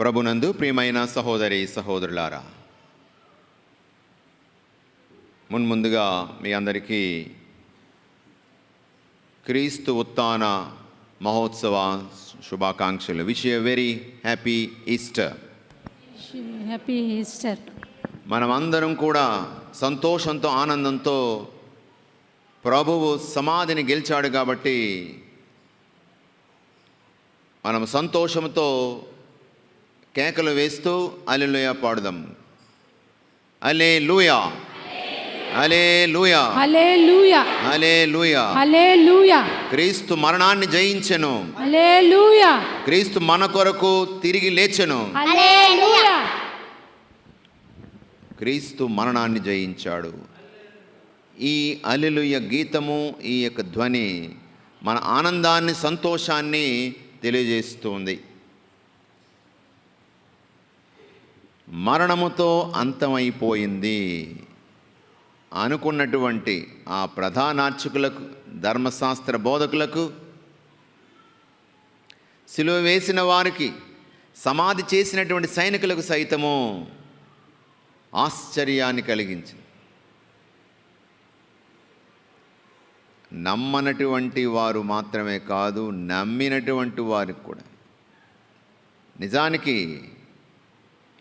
ప్రభునందు ప్రియమైన సహోదరి సహోదరులారా మున్ముందుగా మీ అందరికీ క్రీస్తు ఉత్థాన మహోత్సవ శుభాకాంక్షలు. A very happy Easter happy Easter మనమందరం కూడా సంతోషంతో ఆనందంతో ప్రభువు సమాధిని గెలిచాడు కాబట్టి మనం సంతోషంతో కేకలు వేస్తూ అలెలుయ పాడుదాం. అలే లూయా అలే లూయా అలే లూయా హలే లూయా క్రీస్తు మరణాన్ని జయించెను. లూయా క్రీస్తు మన కొరకు తిరిగి లేచెను. లూయా క్రీస్తు మరణాన్ని జయించాడు. ఈ అలెలుయ గీతము ఈ యొక్క ధ్వని మన ఆనందాన్ని సంతోషాన్ని తెలియజేస్తుంది. మరణముతో అంతమైపోయింది అనుకున్నటువంటి ఆ ప్రధానార్చకులకు ధర్మశాస్త్ర బోధకులకు సిలువ వేసిన వారికి సమాధి చేసినటువంటి సైనికులకు సైతము ఆశ్చర్యాన్ని కలిగించింది. నమ్మనటువంటి వారు మాత్రమే కాదు నమ్మినటువంటి వారికి కూడా. నిజానికి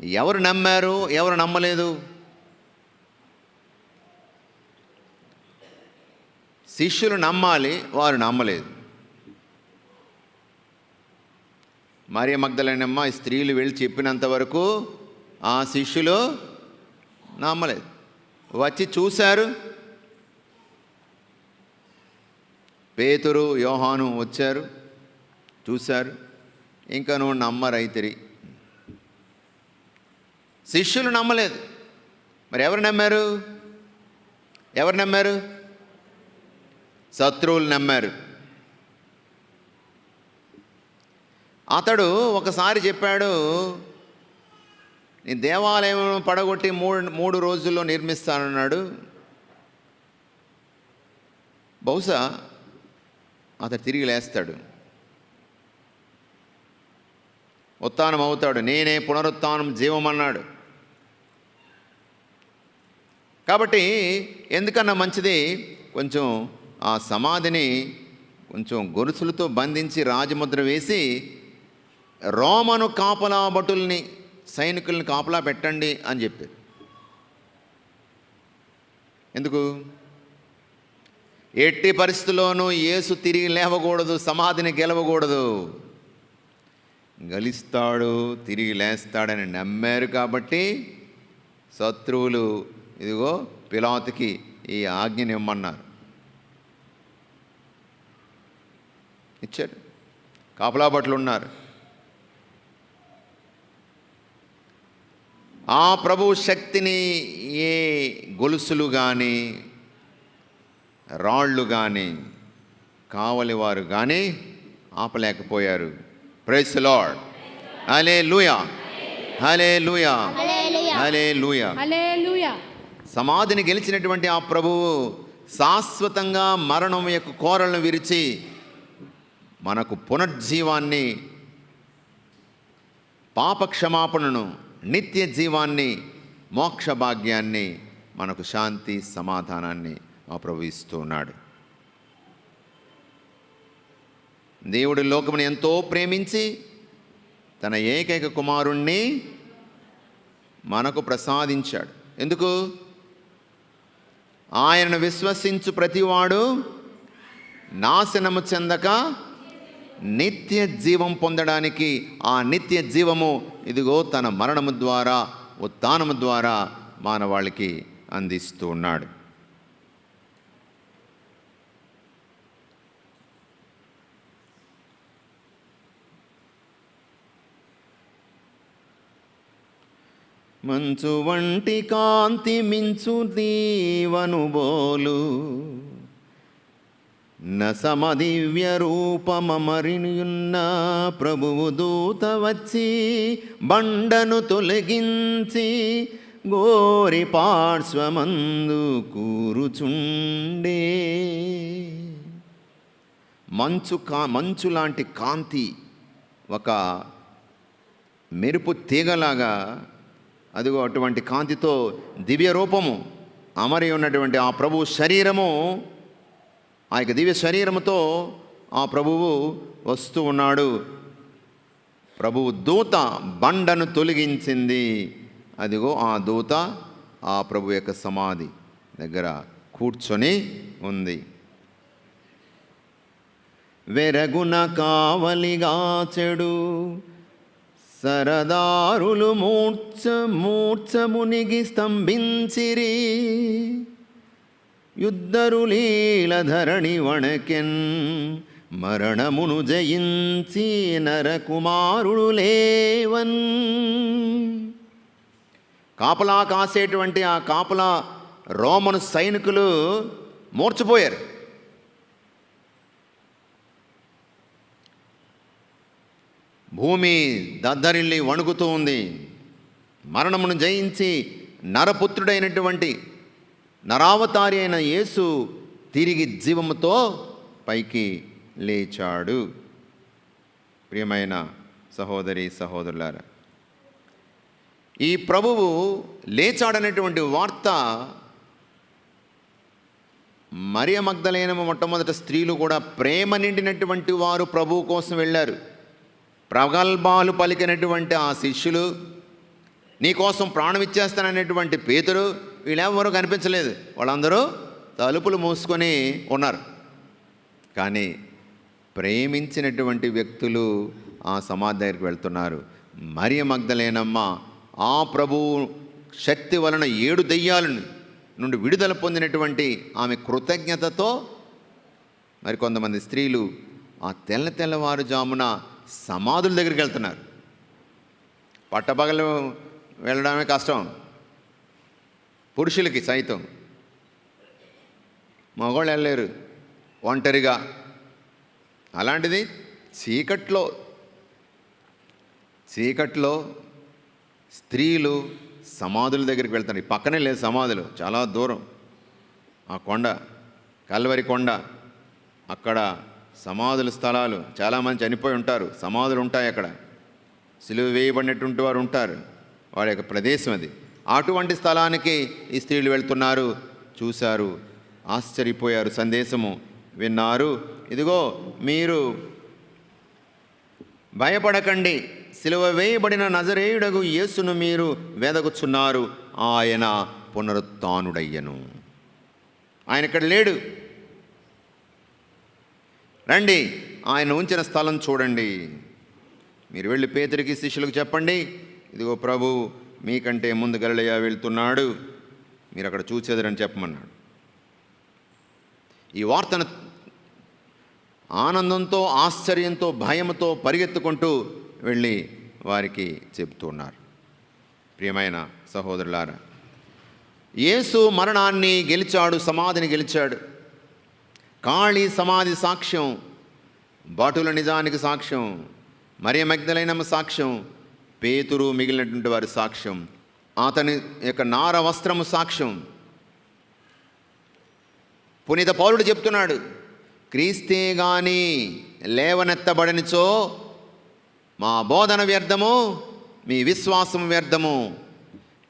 ఎవరు నమ్మారు ఎవరు నమ్మలేదు. శిష్యులు నమ్మాలి వారు నమ్మలేదు. మరియ మగ్ధలైనమ్మ ఈ స్త్రీలు వెళ్ళి చెప్పినంత వరకు ఆ శిష్యులు నమ్మలేదు. వచ్చి చూశారు. పేతురు యోహాను వచ్చారు. చూశారు. ఇంకా నువ్వు నమ్మరైతిరి శిష్యులు నమ్మలేదు. మరి ఎవరు నమ్మారు? ఎవరు నమ్మారు? శత్రువులు నమ్మారు. అతడు ఒకసారి చెప్పాడు నీ దేవాలయం పడగొట్టి మూడు మూడు రోజుల్లో నిర్మిస్తానన్నాడు. బహుశా అతడు తిరిగి లేస్తాడు. ఉత్థానం అవుతాడు నేనే పునరుత్థానం జీవమన్నాడు. కాబట్టి ఎందుకన్నా మంచిది? కొంచెం ఆ సమాధిని కొంచెం గొలుసులతో బంధించి రాజముద్ర వేసి రోమను కాపలా భటుల్ని సైనికుల్ని కాపలా పెట్టండి అని చెప్పారు. ఎందుకు? ఎట్టి పరిస్థితుల్లోనూ యేసు తిరిగి లేవకూడదు సమాధిని గెలవకూడదు. గలిస్తాడు తిరిగి లేస్తాడని నమ్మారు కాబట్టి శత్రువులు ఇదిగో పిలాతుకి ఈ ఆజ్ఞని ఇమ్మన్నారు. ఇచ్చారు కాపలా భటులు ఉన్నారు. ఆ ప్రభు శక్తిని ఏ గొలుసులు కానీ రాళ్ళు కానీ కావలి వారు కానీ ఆపలేకపోయారు. ప్రైస్ లార్డ్ హలే లూయా హలే లూయా హలే లూయా హలే లూయా సమాధిని గెలిచినటువంటి ఆ ప్రభువు శాశ్వతంగా మరణం యొక్క కోరలను విరిచి మనకు పునర్జీవాన్ని పాపక్షమాపణను నిత్య జీవాన్ని మోక్ష భాగ్యాన్ని మనకు శాంతి సమాధానాన్ని మా ప్రభు ఇస్తూ ఉన్నాడు. దేవుడు లోకముని ఎంతో ప్రేమించి తన ఏకైక కుమారుణ్ణి మనకు ప్రసాదించాడు. ఎందుకు? ఆయనను విశ్వసించు ప్రతివాడు నాశనము చెందక నిత్య జీవం పొందడానికి ఆ నిత్య జీవము ఇదిగో తన మరణము ద్వారా ఉత్థానము ద్వారా మానవాళికి అందిస్తూ ఉన్నాడు. మంచు వంటి కాంతి మించు దీవనుబోలు నసమదివ్య రూపమరియున్న ప్రభువు దూత వచ్చి బండను తొలగించి గోరి పార్శ్వమందు కూరుచుండే. మంచు కా మంచు లాంటి కాంతి ఒక మెరుపు తీగలాగా అదిగో అటువంటి కాంతితో దివ్య రూపము అమరి ఉన్నటువంటి ఆ ప్రభు శరీరము ఆ యొక్క దివ్య శరీరముతో ఆ ప్రభువు వస్తూ ఉన్నాడు. ప్రభువు దూత బండను తొలగించింది. అదిగో ఆ దూత ఆ ప్రభు యొక్క సమాధి దగ్గర కూర్చొని ఉంది. వెరగున కావలిగా చెడు సరదారులు మూర్ఛ మూర్ఛ మునిగి స్తంభించిరి యుద్ధరులీలధరణి వణకెన్ మరణమును జయించి నరకుమారుడు లేవన్. కాపలా కాసేటువంటి ఆ కాపలా రోమను సైనికులు మూర్చిపోయారు భూమి దద్దరిల్లి వణుకుతూ ఉంది. మరణమును జయించి నరపుత్రుడైనటువంటి నరావతారి అయిన యేసు తిరిగి జీవముతో పైకి లేచాడు. ప్రియమైన సహోదరి సహోదరులారా ఈ ప్రభువు లేచాడనేటువంటి వార్త మరియ మగ్ధలైన మొట్టమొదటి స్త్రీలు కూడా ప్రేమ నిండినటువంటి వారు ప్రభువు కోసం వెళ్ళారు. ప్రగల్భాలు పలికినటువంటి ఆ శిష్యులు నీకోసం ప్రాణం ఇచ్చేస్తాననేటువంటి పేతురు వీళ్ళెవరూ కనిపించలేదు. వాళ్ళందరూ తలుపులు మూసుకొని ఉన్నారు. కానీ ప్రేమించినటువంటి వ్యక్తులు ఆ సమాధి దగ్గరికి వెళ్తున్నారు. మరియ మగ్ధలేనమ్మ ఆ ప్రభువు శక్తి వలన ఏడు దెయ్యాలను నుండి విడుదల పొందినటువంటి ఆమె కృతజ్ఞతతో మరి కొంతమంది స్త్రీలు ఆ తెల్ల తెల్లవారుజామున సమాధుల దగ్గరికి వెళ్తున్నారు. పట్టపగలు వెళ్ళడమే కష్టం. పురుషులకి సైతం. మగవాళ్ళు వెళ్ళలేరు. ఒంటరిగా. అలాంటిది చీకట్లో. చీకట్లో స్త్రీలు సమాధుల దగ్గరికి వెళ్తారు. ఈ పక్కనే లేదు సమాధులు. చాలా దూరం. ఆ కొండ కల్వరి కొండ అక్కడ సమాధుల స్థలాలు చాలామంది చనిపోయి ఉంటారు. సమాధులు ఉంటాయి అక్కడ. సిలువ వేయబడినటువంటి వారు ఉంటారు. వారి యొక్క ప్రదేశం అది. అటువంటి స్థలానికి ఈ స్త్రీలు వెళ్తున్నారు. చూశారు. ఆశ్చర్యపోయారు. సందేశము విన్నారు. ఇదిగో మీరు భయపడకండి. సిలువ వేయబడిన నజరేయుడగు యేసును మీరు వెదగుచున్నారు ఆయన పునరుత్నుడయ్యను ఆయన ఇక్కడ లేడు. రండి. ఆయన ఉంచిన స్థలం చూడండి. మీరు వెళ్ళి పేదరికి శిష్యులకు చెప్పండి. ఇదిగో ప్రభు మీకంటే ముందు గలలయ్య వెళ్తున్నాడు. మీరు అక్కడ చూసేదరని చెప్పమన్నాడు. ఈ వార్తను ఆనందంతో ఆశ్చర్యంతో భయంతో పరిగెత్తుకుంటూ వెళ్ళి వారికి చెబుతున్నారు. ప్రియమైన సహోదరులారా యేసు మరణాన్ని గెలిచాడు సమాధిని గెలిచాడు. కాళీ సమాధి సాక్ష్యం బాటుల నిజానికి సాక్ష్యం మరియ మగ్ధలైనమ్మ సాక్ష్యం పేతురు మిగిలినటువంటి వారి సాక్ష్యం అతని యొక్క నార వస్త్రము సాక్ష్యం. పునీత పౌరుడు చెప్తున్నాడు క్రీస్తే గాని లేవనెత్తబడనిచో మా బోధన వ్యర్థము మీ విశ్వాసం వ్యర్థము.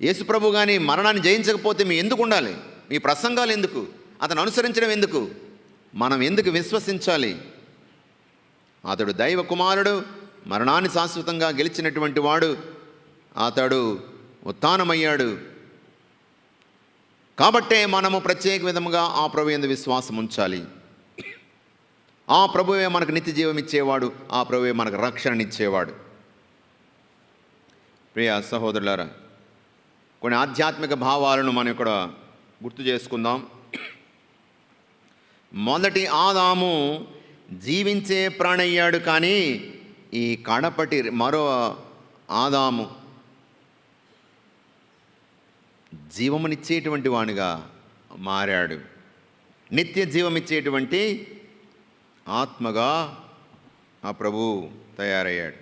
యేసుప్రభు కానీ మరణాన్ని జయించకపోతే మీ ఎందుకు ఉండాలి? మీ ప్రసంగాలు ఎందుకు? అతను అనుసరించడం ఎందుకు? మనం ఎందుకు విశ్వసించాలి? అతడు దైవ కుమారుడు మరణాన్ని శాశ్వతంగా గెలిచినటువంటి వాడు అతడు ఉత్థానమయ్యాడు. కాబట్టే మనము ప్రత్యేక విధముగా ఆ ప్రభు ఎందు విశ్వాసం ఉంచాలి. ఆ ప్రభువే మనకు నిత్య జీవం ఇచ్చేవాడు ఆ ప్రభువే మనకు రక్షణనిచ్చేవాడు ప్రియ సహోదరులారా కొన్ని ఆధ్యాత్మిక భావాలను మనం ఇక్కడ గుర్తు చేసుకుందాం. మొదటి ఆదాము జీవించే ప్రాణయ్యాడు కానీ ఈ కడపటి మరో ఆదాము జీవమునిచ్చేటువంటి వానిగా మారాడు. నిత్య జీవమిచ్చేటువంటి ఆత్మగా ఆ ప్రభు తయారయ్యాడు.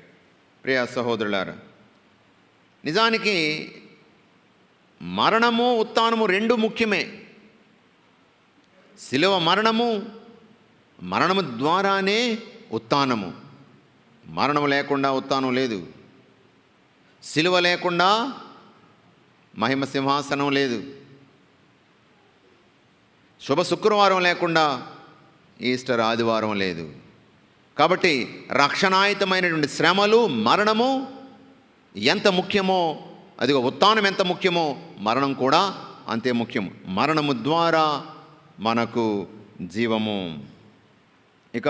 ప్రియ సహోదరులారా నిజానికి మరణము ఉత్థానము రెండు ముఖ్యమే. శిలువ మరణము మరణము ద్వారానే ఉత్థానము. మరణం లేకుండా ఉత్థానం లేదు. శిలువ లేకుండా మహిమ సింహాసనం లేదు. శుభ శుక్రవారం లేకుండా ఈస్టర్ ఆదివారం లేదు. కాబట్టి రక్షణాయుతమైనటువంటి శ్రమలు మరణము ఎంత ముఖ్యమో అది ఉత్థానం ఎంత ముఖ్యమో మరణం కూడా అంతే ముఖ్యం. మరణము ద్వారా మనకు జీవము. ఇక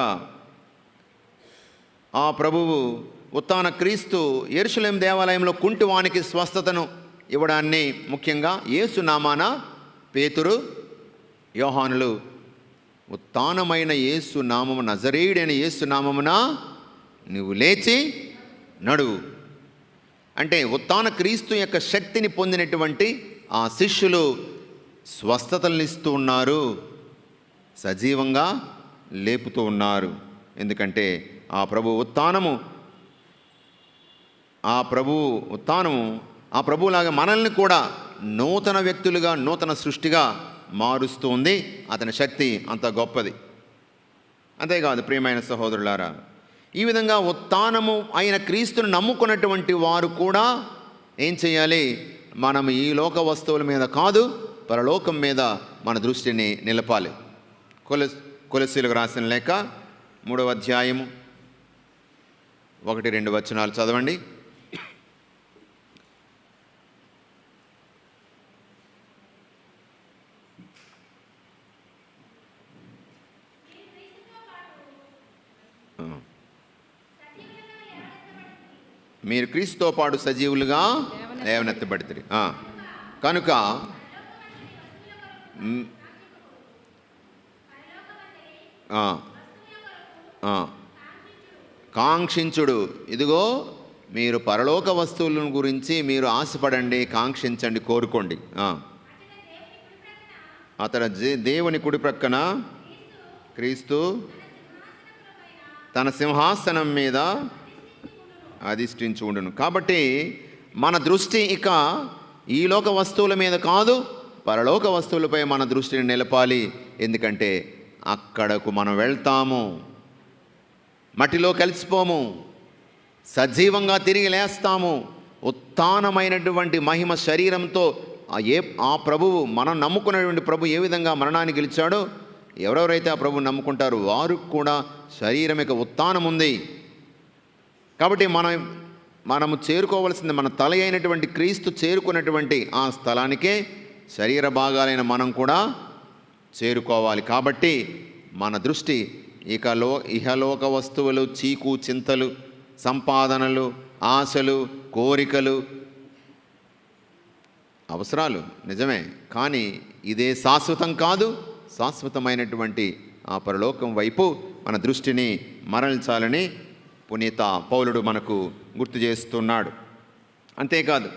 ఆ ప్రభువు ఉత్తాన క్రీస్తు ఎరుసలేం దేవాలయంలో కుంటివానికి స్వస్థతను ఇవ్వడాన్ని ముఖ్యంగా ఏసునామాన పేతురు యోహానులు ఉత్తానమైన యేసు నామము నజరేయుడైన యేసు నామమున నువ్వు లేచి నడువు అంటే ఉత్తాన క్రీస్తు యొక్క శక్తిని పొందినటువంటి ఆ శిష్యులు స్వస్థతలను ఇస్తూ ఉన్నారు. సజీవంగా లేపుతూ ఉన్నారు. ఎందుకంటే ఆ ప్రభు ఉత్థానము. ఆ ప్రభు ఉత్థానము ఆ ప్రభువులాగా మనల్ని కూడా నూతన వ్యక్తులుగా నూతన సృష్టిగా మారుస్తూ ఉంది. అతని శక్తి అంత గొప్పది. అంతేకాదు ప్రియమైన సహోదరులారా ఈ విధంగా ఉత్థానము అయిన క్రీస్తును నమ్ముకున్నటువంటి వారు కూడా ఏం చేయాలి? మనం ఈ లోక వస్తువుల మీద కాదు పరలోకం మీద మన దృష్టిని నిలపాలి. కొల కొలసీలకు రాసిన లేక మూడవ అధ్యాయము ఒకటి రెండు వచనాలు చదవండి. మీరు క్రీస్తుతో పాటు సజీవులుగా లేవనెత్తబడితే కనుక కాంక్షించుడు. ఇదిగో మీరు పరలోక వస్తువులను గురించి మీరు ఆశపడండి కాంక్షించండి కోరుకోండి. అతడు దేవుని కుడి ప్రక్కన క్రీస్తు తన సింహాసనం మీద అధిష్ఠించి ఉండును కాబట్టి మన దృష్టి ఇక ఈ లోక వస్తువుల మీద కాదు. పరలోక వస్తువులపై మన దృష్టిని నిలపాలి. ఎందుకంటే అక్కడకు మనం వెళ్తాము. మట్టిలో కలిసిపోము. సజీవంగా తిరిగి లేస్తాము. ఉత్థానమైనటువంటి మహిమ శరీరంతో ఏ ఆ ప్రభువు మనం నమ్ముకున్నటువంటి ప్రభు ఏ విధంగా మరణాన్ని గెలిచాడో ఎవరెవరైతే ఆ ప్రభువు నమ్ముకుంటారో వారు కూడా శరీరం యొక్క ఉత్థానం ఉంది. కాబట్టి మనం మనము చేరుకోవలసింది మన తల అయినటువంటి క్రీస్తు చేరుకున్నటువంటి ఆ స్థలానికే శరీర భాగాలైన మనం కూడా చేరుకోవాలి. కాబట్టి మన దృష్టి ఇక లో ఇహలోక వస్తువులు చీకు చింతలు సంపాదనలు ఆశలు కోరికలు అవసరాలు నిజమే. కానీ ఇదే శాశ్వతం కాదు శాశ్వతమైనటువంటి ఆ పరలోకం వైపు మన దృష్టిని మరల్చాలని పునీత పౌలుడు మనకు గుర్తు చేస్తున్నాడు. అంతేకాదు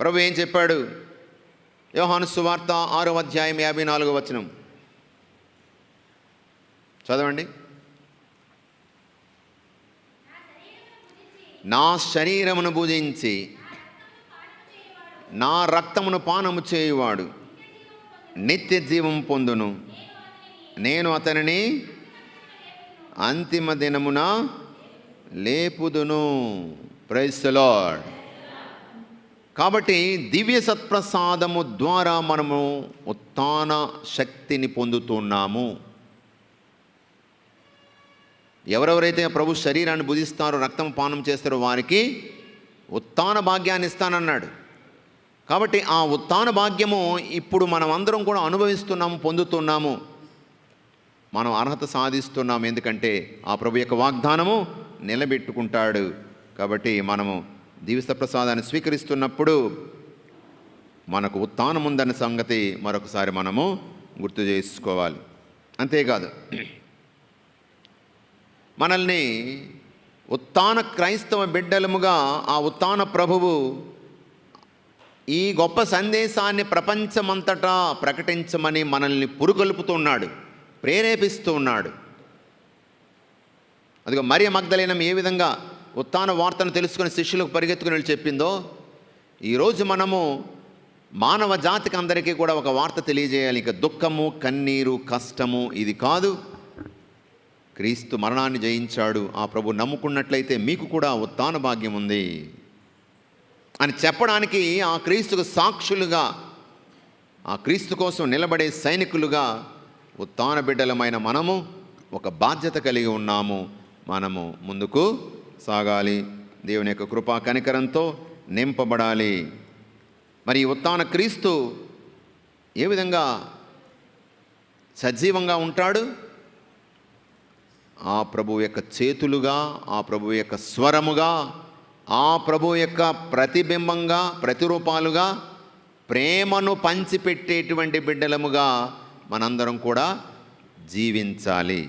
ప్రభు ఏం చెప్పాడు? యోహాను సువార్త ఆరో అధ్యాయం యాభై నాలుగో వచనం. చదవండి. నా శరీరమును పూజించి నా రక్తమును పానము చేయువాడు నిత్య జీవం పొందును. నేను అతనిని అంతిమ దినమున లేపుదును. ప్రైస్ లార్డ్ కాబట్టి దివ్య సత్ప్రసాదము ద్వారా మనము ఉత్థాన శక్తిని పొందుతున్నాము. ఎవరెవరైతే ప్రభు శరీరాన్ని భుజిస్తారో రక్తం పానం చేస్తారో వారికి ఉత్థాన భాగ్యాన్ని ఇస్తానన్నాడు. కాబట్టి ఆ ఉత్థాన భాగ్యము ఇప్పుడు మనం అందరం కూడా అనుభవిస్తున్నాము పొందుతున్నాము. మనం అర్హత సాధిస్తున్నాము. ఎందుకంటే ఆ ప్రభు యొక్క వాగ్దానము నిలబెట్టుకుంటాడు. కాబట్టి మనము దీవిస్త ప్రసాదాన్ని స్వీకరిస్తున్నప్పుడు మనకు ఉత్థానం ఉందన్న సంగతి మరొకసారి మనము గుర్తు చేసుకోవాలి. అంతేకాదు మనల్ని ఉత్థాన క్రైస్తవ బిడ్డలముగా ఆ ఉత్థాన ప్రభువు ఈ గొప్ప సందేశాన్ని ప్రపంచమంతటా ప్రకటించమని మనల్ని పురుగొల్పుతున్నాడు ప్రేరేపిస్తూ ఉన్నాడు. అదిగో మరియ మగ్ధలైనం ఏ విధంగా ఉత్థాన వార్తను తెలుసుకుని శిష్యులకు పరిగెత్తుకుని వెళ్ళి చెప్పిందో ఈరోజు మనము మానవ జాతికి అందరికీ కూడా ఒక వార్త తెలియజేయాలి. ఇక దుఃఖము కన్నీరు కష్టము ఇది కాదు. క్రీస్తు మరణాన్ని జయించాడు. ఆ ప్రభు నమ్ముకున్నట్లయితే మీకు కూడా ఉత్థాన భాగ్యం ఉంది. అని చెప్పడానికి ఆ క్రీస్తుకు సాక్షులుగా ఆ క్రీస్తు కోసం నిలబడే సైనికులుగా ఉత్తాన బిడ్డలమైన మనము ఒక బాధ్యత కలిగి ఉన్నాము. మనము ముందుకు సాగాలి. దేవుని యొక్క కృపా కనికరంతో నింపబడాలి. మరి ఉత్తాన క్రీస్తు ఏ విధంగా సజీవంగా ఉంటాడు? ఆ ప్రభు యొక్క చేతులుగా ఆ ప్రభు యొక్క స్వరముగా ఆ ప్రభు యొక్క ప్రతిబింబంగా ప్రతిరూపాలుగా ప్రేమను పంచిపెట్టేటువంటి బిడ్డలముగా మనందరం కూడా జీవించాలి.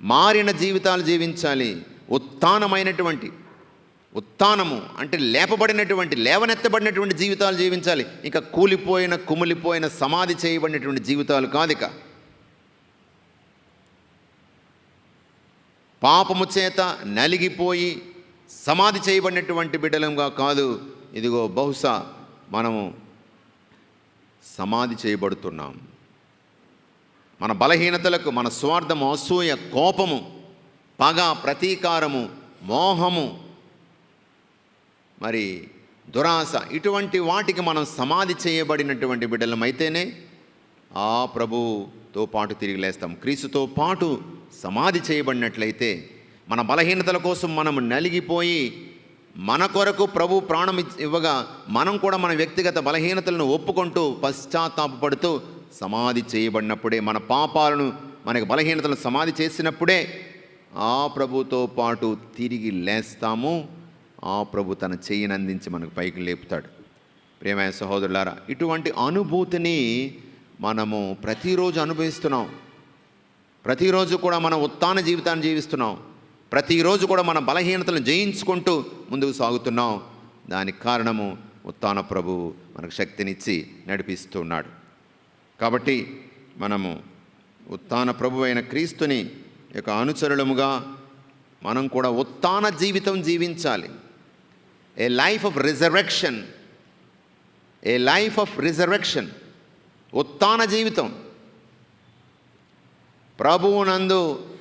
మారిన జీవితాలు జీవించాలి. ఉత్థానమైనటువంటి ఉత్థానము అంటే లేపబడినటువంటి లేవనెత్తబడినటువంటి జీవితాలు జీవించాలి. ఇంకా కూలిపోయిన కుమిలిపోయిన సమాధి చేయబడినటువంటి జీవితాలు కాదు ఇక పాపము చేత నలిగిపోయి సమాధి చేయబడినటువంటి బిడ్డలంగా కాదు. ఇదిగో బహుశా మనము సమాధి చేయబడుతున్నాం. మన బలహీనతలకు మన స్వార్థము అసూయ కోపము పగ ప్రతీకారము మోహము మరి దురాశ ఇటువంటి వాటికి మనం సమాధి చేయబడినటువంటి బిడ్డలమైతేనే ఆ ప్రభుతో పాటు తిరిగి లేస్తాం. క్రీస్తుతో పాటు సమాధి చేయబడినట్లయితే మన బలహీనతల కోసం మనం నలిగిపోయి మన కొరకు ప్రభు ప్రాణం ఇవ్వగా మనం కూడా మన వ్యక్తిగత బలహీనతలను ఒప్పుకుంటూ పశ్చాత్తాపడుతూ సమాధి చేయబడినప్పుడే మన పాపాలను మనకి బలహీనతలను సమాధి చేసినప్పుడే ఆ ప్రభుతో పాటు తిరిగి లేస్తాము. ఆ ప్రభు తన చెయ్యినందించి మనకు పైకి లేపుతాడు. ప్రేమైన సహోదరులారా ఇటువంటి అనుభూతిని మనము ప్రతిరోజు అనుభవిస్తున్నాం. ప్రతిరోజు కూడా మనం ఉత్తాన జీవితాన్ని జీవిస్తున్నాం. ప్రతిరోజు కూడా మన బలహీనతలను జయించుకుంటూ ముందుకు సాగుతున్నాం. దానికి కారణము ఉత్తాన ప్రభువు మనకు శక్తినిచ్చి నడిపిస్తున్నాడు కాబట్టి మనము ఉత్తాన ప్రభు అయిన క్రీస్తుని యొక్క అనుచరులముగా మనం కూడా ఉత్తాన జీవితం జీవించాలి. A life of resurrection a life of resurrection ఉత్తాన జీవితం. ప్రభువునందు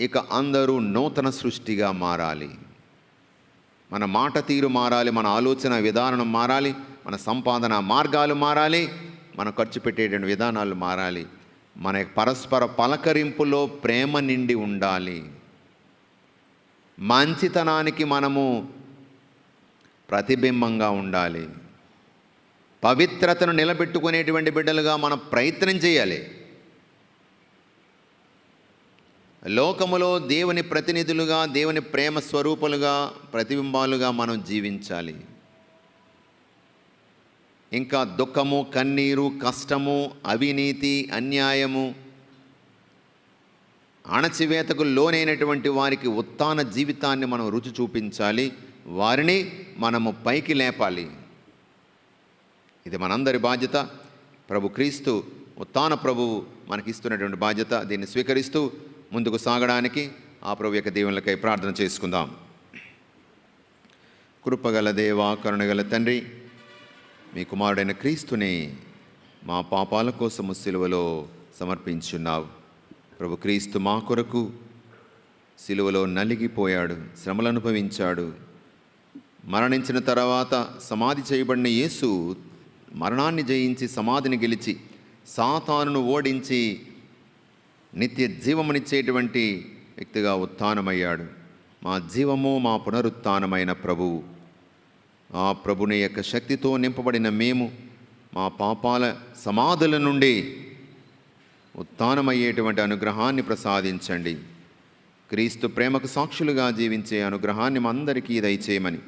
ఇక అందరూ నూతన సృష్టిగా మారాలి. మన మాట తీరు మారాలి మన ఆలోచన విధానం మారాలి మన సంపాదన మార్గాలు మారాలి మనం ఖర్చు పెట్టేటువంటి విధానాలు మారాలి. మన పరస్పర పలకరింపులో ప్రేమ నిండి ఉండాలి. మంచితనానికి మనము ప్రతిబింబంగా ఉండాలి. పవిత్రతను నిలబెట్టుకునేటువంటి బిడ్డలుగా మనం ప్రయత్నం చేయాలి. లోకములో దేవుని ప్రతినిధులుగా దేవుని ప్రేమ స్వరూపులుగా ప్రతిబింబాలుగా మనం జీవించాలి. ఇంకా దుఃఖము కన్నీరు కష్టము అవినీతి అన్యాయము. అణచివేతకు లోనైనటువంటి వారికి ఉత్తాన జీవితాన్ని మనం రుచి చూపించాలి. వారిని మనము పైకి లేపాలి. ఇది మనందరి బాధ్యత. ప్రభు క్రీస్తు ఉత్తాన ప్రభువు మనకిస్తున్నటువంటి బాధ్యత. దీన్ని స్వీకరిస్తూ ముందుకు సాగడానికి ఆ ప్రభు యొక్క దేవునికై ప్రార్థన చేసుకుందాం. కృపగల దేవా కరుణగల తండ్రి మీ కుమారుడైన క్రీస్తుని మా పాపాల కోసము సిలువలో సమర్పించున్నావు. ప్రభు క్రీస్తు మా కొరకు సిలువలో నలిగిపోయాడు శ్రమలు అనుభవించాడు మరణించిన తర్వాత సమాధి చేయబడిన యేసు మరణాన్ని జయించి సమాధిని గెలిచి సాతానును ఓడించి నిత్య జీవమునిచ్చేటువంటి వ్యక్తిగా ఉత్థానమయ్యాడు. మా జీవము మా పునరుత్థానమైన ప్రభువు. ఆ ప్రభుని యొక్క శక్తితో నింపబడిన మేము మా పాపాల సమాధుల నుండి ఉత్థానమయ్యేటువంటి అనుగ్రహాన్ని ప్రసాదించండి. క్రీస్తు ప్రేమకు సాక్షులుగా జీవించే అనుగ్రహాన్ని మా అందరికీ దయచేయమని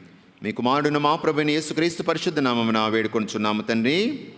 మీ కుమారుడును మా ప్రభుని యేసుక్రీస్తు పరిశుద్ధ నామమున వేడుకొంచున్నాము తండ్రి.